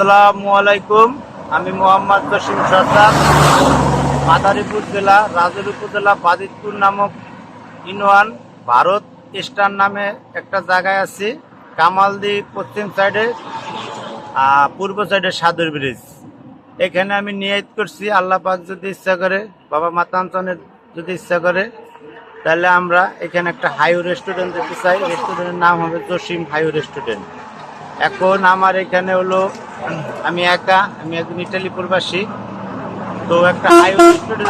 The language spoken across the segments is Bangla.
আসসালামু আলাইকুম। আমি মোহাম্মদ জসিম সর্দার। মাদারীপুর জেলা, রাজুর উপজেলা বাদিতপুর নামক ইনওয়ান ভারত ইস্টার্ন নামে একটা জায়গায় আছি। কামালদি পশ্চিম সাইডে পূর্ব সাইডে সাদুর ব্রিজ। এখানে আমি নিয়ত করছি, আল্লাহ পাক যদি ইচ্ছা করে, বাবা মাতাঞ্চনের যদি ইচ্ছা করে, তাহলে আমরা এখানে একটা হাইও রেস্টুরেন্ট যেতে চাই। রেস্টুরেন্টের নাম হবে জসিম হাইও রেস্টুরেন্ট। এখন আমার এখানে হলো, আমি একা, আমি একজন ইটালি প্রবাসী। তো একটা হাই চব্বিশ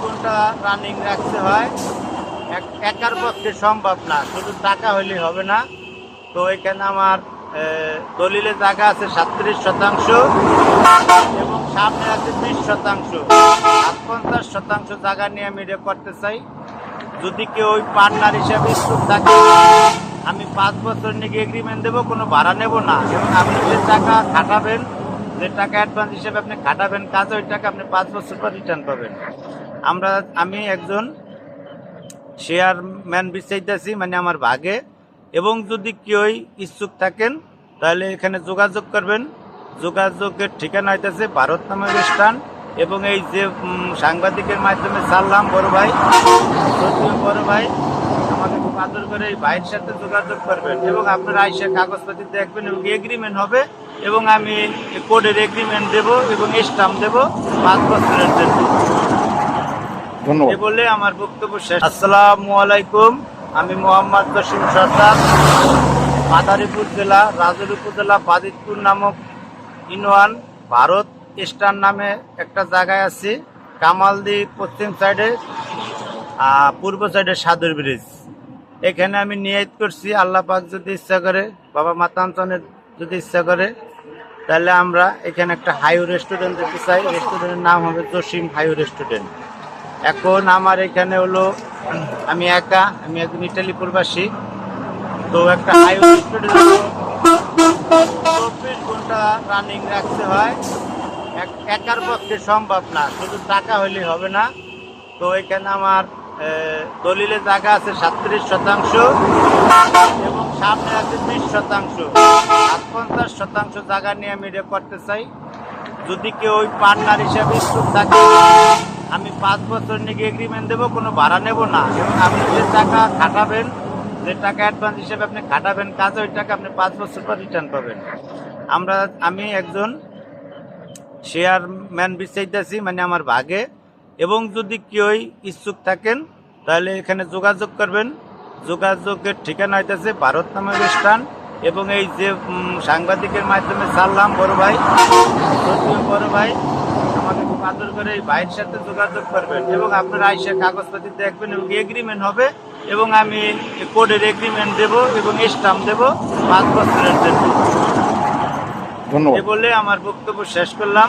ঘণ্টা রানিং রাখতে হয়। এক- একার পক্ষে সম্ভব না, শুধু টাকা হলে হবে না। তো এখানে আমার দলিলে জায়গা আছে সাতত্রিশ শতাংশ এবং সামনে আছে বিশ শতাংশ। আর পঞ্চাশ শতাংশ জায়গা নিয়ে আমি এটা করতে চাই। যদি কেউ ওই পার্টনার হিসাবে থাকে আমি পাঁচ বছর নাকি এগ্রিমেন্ট দেবো, কোনো ভাড়া নেব না। এবং আপনি যে টাকা খাটাবেন, যে টাকা অ্যাডভান্স হিসেবে আপনি খাটাবেন, কাজ ওই টাকা আপনি পাঁচ বছর পর রিটার্ন পাবেন। আমরা, আমি একজন শেয়ারম্যান বিচাইতেছি মানে আমার ভাগে। এবং যদি কেউই ইচ্ছুক থাকেন, তাহলে এখানে যোগাযোগ করবেন। যোগাযোগের ঠিকানা হইতেছে ভারত নামের স্থান এবং এই যে সাংবাদিকের মাধ্যমে চাললাম বড় ভাই বড় ভাই আদর করে এই ভাইয়ের সাথে যোগাযোগ করবেন এবং আপনারা আইসা কাগজপাতি দেখবেন এবং এগ্রিমেন্ট হবে এবং আমি কোডের এগ্রিমেন্ট দেব এবং স্টাম্প দেব পাঁচ বছরের জন্য। ধন্যবাদ। বলে আমার বক্তব্য শেষ। আসসালামু আলাইকুম আমি মোহাম্মদ জসিম সর্দার মাদারীপুর জেলা রাজুর উপজেলা বাদিতপুর নামক ইনওয়ান ভারত ইস্টার্ন নামে একটা জায়গায় আছি কামালদি পশ্চিম সাইডে পূর্ব সাইডে সাদুর ব্রিজ। এখানে আমি নিয়ত করছি, আল্লাহ পাক যদি ইচ্ছা করে, বাবা মাতাঞ্চনের যদি ইচ্ছা করে, তাহলে আমরা এখানে একটা হাইও রেস্টুরেন্ট যেতে চাই। রেস্টুরেন্টের নাম হবে জসিম হাইও রেস্টুরেন্ট এখন আমার এখানে হলো, আমি একা, আমি একজন ইটালি প্রবাসী। তো একটা হাইও রেস্টুরেন্ট চব্বিশ ঘণ্টা রানিং রাখতে হয়। এক- একার পক্ষে সম্ভব না, শুধু টাকা হলে হবে না। তো এখানে আমার দলিলে জায়গা আছে সাতত্রিশ শতাংশ এবং সামনে আছে বিশ শতাংশ। পঞ্চাশ শতাংশ জায়গা নিয়ে আমি এটা করতে চাই। যদি কেউ ওই পার্টনার হিসাবে ইচ্ছুক থাকে, আমি পাঁচ বছর নাকি এগ্রিমেন্ট দেবো, কোনো ভাড়া নেব না। এবং আপনি যে টাকা খাটাবেন, যে টাকা অ্যাডভান্স হিসেবে আপনি খাটাবেন কাজ, ওই টাকা আপনি পাঁচ বছর পর রিটার্ন পাবেন। আমরা, আমি একজন শেয়ারম্যান বিচাইতেছি মানে আমার ভাগে। এবং যদি কেউই ইচ্ছুক থাকেন তাহলে এখানে যোগাযোগ করবেন। যোগাযোগের ঠিকানা হইতেছে ভারত নামের স্থান এবং এই যে সাংবাদিকের মাধ্যমে ছাড়লাম বড় ভাই বড় ভাই আমাকে খুব আদর করে এই ভাইয়ের সাথে যোগাযোগ করবেন এবং আপনারা আইসা কাগজপাতি দেখবেন এবং এগ্রিমেন্ট হবে এবং আমি কোডের এগ্রিমেন্ট দেব এবং স্টাম্প দেব পাঁচ বছরের জন্য। ধন্যবাদ। বলে আমার বক্তব্য শেষ করলাম।